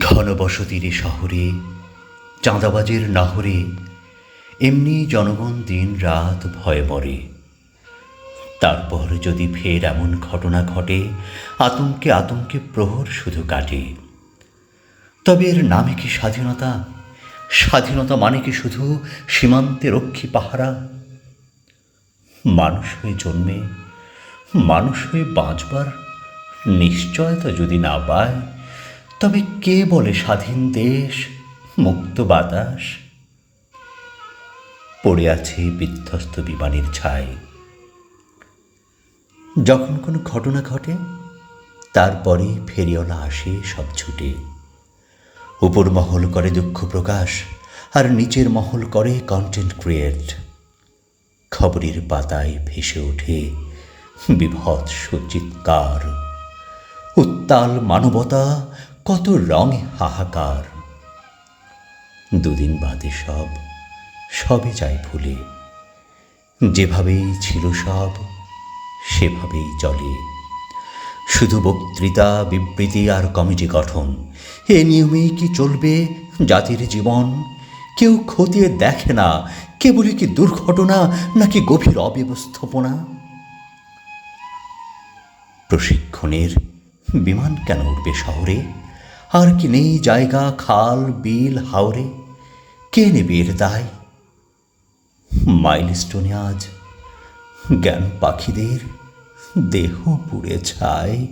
ঘনবসতির শহরে, চাঁদাবাজের নাহরে, এমনি জনগণ দিন রাত ভয়ে মরে। তারপর যদি ফের এমন ঘটনা ঘটে, আতঙ্কে আতঙ্কে প্রহর শুধু কাটে। তবে এর নামে কি স্বাধীনতা? স্বাধীনতা মানে কি শুধু সীমান্তে রক্ষী পাহারা? মানুষ হয়ে জন্মে, মানুষ হয়ে বাঁচবার নিশ্চয়তা যদি না পায় তবে কে বলে স্বাধীন দেশ, মুক্ত বাতাস? পড়ে আছে বিধ্বস্ত বিমানের ছাই। যখন কোনো ঘটনা ঘটে, তারপরেই ফেরিওয়ালা আসে সব ছুটে। উপর মহল করে দুঃখ প্রকাশ, আর নিচের মহল করে কন্টেন্ট ক্রিয়েট খবরের পাতায় ভেসে ওঠে বিভৎস চিৎকার। উত্তাল মানবতা কত রঙে হাহাকার। দুদিন বাদে সব, সবে যায় ভুলে যেভাবেই ছিল সব, সেভাবেই চলে। শুধু বক্তৃতা, বিবৃতি আর কমিটি গঠন। এ নিয়মেই কি চলবে জাতির জীবন? কেউ খতিয়ে দেখে না, কেবলই কি দুর্ঘটনা নাকি গভীর অব্যবস্থাপনা? প্রশিক্ষণের বিমান কেন উঠবে শহরে? আর কি নেই জায়গা, খাল, বিল, হাওরে? কে নেবে এর দায়? মাইলস্টোনে আজ জ্ঞান পাখিদের দেহ পুড়ে ছায়।